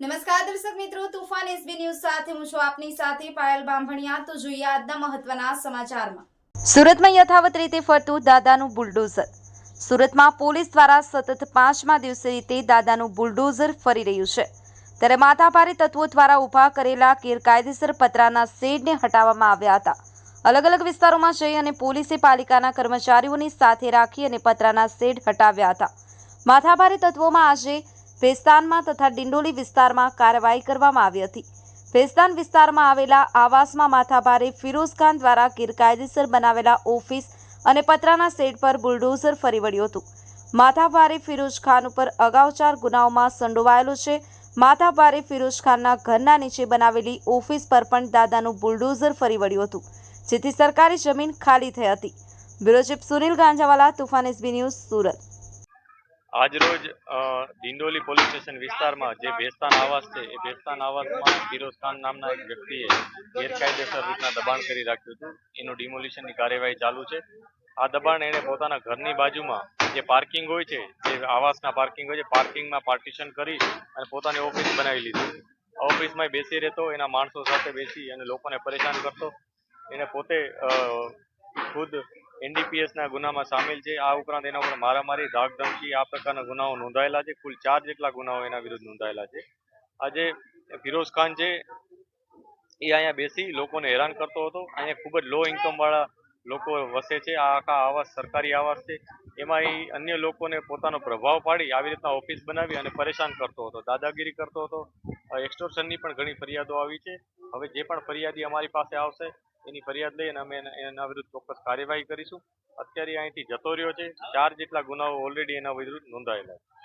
નમસ્કાર દર્શક મિત્રો, તુફાન એસબી ન્યૂઝ સાથે હું છું આપની સાથે પાયલ બાંભણિયા. તો જોઈએ આજના મહત્વના સમાચારમાં. સુરતમાં યથાવત રીતે ફરતું દાદાનું બુલડોઝર. સુરતમાં પોલીસ દ્વારા સતત પાંચમા દિવસે રીતે દાદાનું બુલડોઝર ફરી રહ્યું છે. ત્યારે માથાભારે તત્વો દ્વારા ઊભા કરેલા ગેરકાયદેસર પતરાના શેડને હટાવવામાં આવ્યા હતા. અલગ અલગ વિસ્તારોમાં જઈ અને પોલીસે પાલિકાના કર્મચારીઓની સાથે રાખી અને પતરાના શેડ હટાવ્યા હતા. માથાભારે તત્વોમાં આજે ભેસ્તાનમાં તથા ડિંડોલી વિસ્તારમાં કાર્યવાહી કરવામાં આવી હતી. ભેસ્તાન વિસ્તારમાં આવેલા આવાસમાં માથાભારે ફિરોઝ ખાન દ્વારા ગેરકાયદેસર બનાવેલા ઓફિસ અને પતરાના શેડ પર બુલડોઝર ફરી વળ્યું હતું. માથાભારે ફિરોઝ ખાન ઉપર અગાઉ ચાર ગુનાઓમાં સંડોવાયેલો છે. માથાભારે ફિરોઝ ખાનના ઘરના નીચે બનાવેલી ઓફિસ પર પણ દાદાનું બુલડોઝર ફરી વળ્યું હતું, જેથી સરકારી જમીન ખાલી થઈ હતી. Bureau chief Sunil Ganjawala, Toofan SB news Surat. આજરોજ અ, ડિંડોલી પોલીસ સ્ટેશન વિસ્તારમાં જે ભેસ્તાન આવાસ છે એ ભેસ્તાન આવાસમાં ફિરોઝ ખાન નામના એક વ્યક્તિએ ગેરકાયદેસર રીતના દબાણ કરી રાખ્યું હતું. એનું ડિમોલિશનની કાર્યવાહી ચાલુ છે. આ દબાણ એણે પોતાના ઘરની બાજુમાં જે પાર્કિંગ હોય છે જે આવાસના પાર્કિંગ હોય છે પાર્કિંગમાં પાર્ટીશન કરી અને પોતાની ઓફિસ બનાવી લીધી. ઓફિસમાં બેસી રહેતો એના માણસો સાથે બેસી અને લોકોને પરેશાન કરતો. એને પોતે ખુદ એનડીપીએસ ના ગુનામાં સામેલ છે. આ ઉપરાંત એના ઉપર મારામારી ધાક ધમકી આ પ્રકારના ગુનાઓ નોંધાયેલા છે. કુલ ચાર જેટલા ગુનાઓ એના વિરુદ્ધ નોંધાયેલા છે. આજે ફિરોઝ ખાન છે, એ અહીંયા બેસી લોકોને હેરાન કરતો હતો. અહીંયા ખૂબ જ લો ઇન્કમ વાળા લોકો વસે છે. આ આખા આવાસ, સરકારી આવાસ છે. એમાં એ અન્ય લોકોને પોતાનો પ્રભાવ પાડી, આવી રીતના ઓફિસ બનાવી અને પરેશાન કરતો હતો. દાદાગીરી કરતો હતો. એક્સટોર્શનની પણ ઘણી ફરિયાદો આવી છે. હવે જે પણ ફરિયાદી અમારી પાસે આવશે એની ફરિયાદ લઈ અને અમે એના વિરુદ્ધ ચોક્કસ કાર્યવાહી કરીશું. અત્યારે અહીંથી જતો રહ્યો છે. ચાર જેટલા ગુનાઓ ઓલરેડી એના વિરુદ્ધ નોંધાયેલા છે.